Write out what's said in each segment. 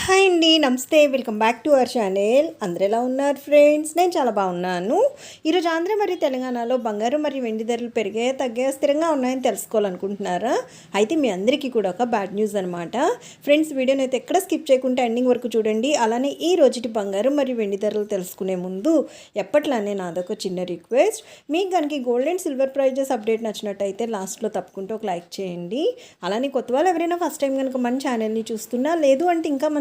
Hi అండి నమస్తే welcome back to our channel. అందరు ఎలా ఉన్నారు ఫ్రెండ్స్? నేను చాలా బాగున్నాను. ఈరోజు ఆంధ్ర మరియు తెలంగాణలో బంగారం మరియు వెండి ధరలు పెరిగాయా తగ్గాయా స్థిరంగా ఉన్నాయని తెలుసుకోవాలనుకుంటున్నారా? అయితే మీ అందరికీ కూడా ఒక బ్యాడ్ న్యూస్ అనమాట ఫ్రెండ్స్ వీడియోని అయితే ఎక్కడ స్కిప్ చేయకుండా ఎండింగ్ వరకు చూడండి. అలానే ఈ రోజుటి బంగారం మరియు వెండి ధరలు తెలుసుకునే ముందు ఎప్పట్లానే నాదొక చిన్న రిక్వెస్ట్ మీకు కనుక gold and silver prizes update నచ్చినట్టయితే లాస్ట్లో తప్పకుండా ఒక లైక్ చేయండి. అలానే కొత్త వాళ్ళు ఎవరైనా ఫస్ట్ టైం కనుక మన ఛానల్ని చూస్తున్నా లేదు అంటే ఇంకా మన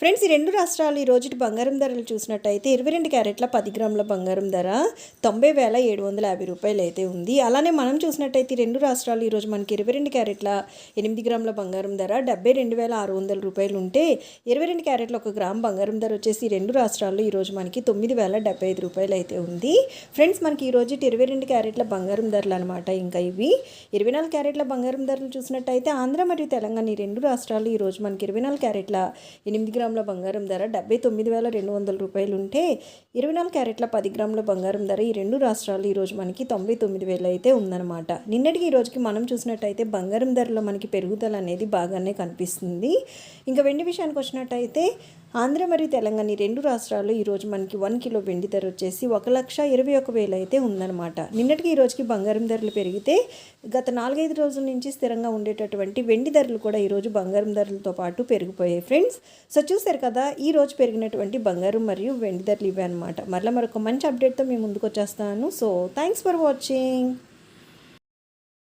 ఫ్రెండ్స్ ఈ రెండు రాష్ట్రాలు ఈ రోజు బంగారం ధరలు చూసినట్టయితే ఇరవై రెండు క్యారెట్ల పది గ్రాముల బంగారం ధర తొంభై వేల ఏడు వందల యాభై రూపాయలు అయితే ఉంది. అలానే మనం చూసినట్టయితే ఈ రెండు రాష్ట్రాలు ఈరోజు మనకి ఇరవై రెండు క్యారెట్ల ఎనిమిది గ్రాముల బంగారం ధర డెబ్బై రెండు వేల ఆరు వందల రూపాయలు ఉంటే ఇరవై రెండు క్యారెట్ల ఒక గ్రామ్ బంగారం ధర వచ్చేసి ఈ రెండు రాష్ట్రాల్లో ఈరోజు మనకి తొమ్మిది వేల డెబ్బై ఐదు రూపాయలు అయితే ఉంది. ఫ్రెండ్స్ మనకి ఈ రోజు ఇరవై రెండు క్యారెట్ల బంగారం ధరలు అనమాట ఇంకా ఇవి. ఇరవై నాలుగు క్యారెట్ల బంగారం ధరలు చూసినట్టయితే ఆంధ్ర మరియు తెలంగాణ ఈ రెండు రాష్ట్రాలు ఈరోజు మనకి ఇరవై నాలుగు క్యారెట్ల ఎనిమిది గ్రాముల బంగారం ధర డెబ్బై తొమ్మిది వేల రెండు వందల రూపాయలు ఉంటే ఇరవై నాలుగు క్యారెట్ల పది గ్రాముల బంగారం ధర ఈ రెండు రాష్ట్రాలు ఈరోజు మనకి తొంభై తొమ్మిది వేలు అయితే ఉందన్నమాట. నిన్నటికి ఈ రోజుకి మనం చూసినట్టయితే బంగారం ధరలో మనకి పెరుగుదల అనేది బాగానే కనిపిస్తుంది. ఇంకా వెండి విషయానికి వచ్చినట్టయితే ఆంధ్ర మరియు తెలంగాణ ఈ రెండు రాష్ట్రాలు ఈరోజు మనకి వన్ కిలో వెండి ధర వచ్చేసి ఒక లక్ష ఇరవై ఒక వేలు అయితే ఉందన్నమాట. నిన్నటికి ఈ రోజుకి బంగారం ధరలు పెరిగితే గత నాలుగైదు రోజుల నుంచి స్థిరంగా ఉండేటటువంటి వెండి ధరలు కూడా ఈరోజు బంగారం ధరలతో పాటు పెరిగిపోయాయి ఫ్రెండ్స్. సో చూసారు కదా ఈ రోజు పెరిగినటువంటి బంగారం మరియు వెండి ధరలు ఇవే అనమాట మరలా మరొక మంచి అప్డేట్తో మేము ముందుకు వచ్చేస్తాను. So thanks for watching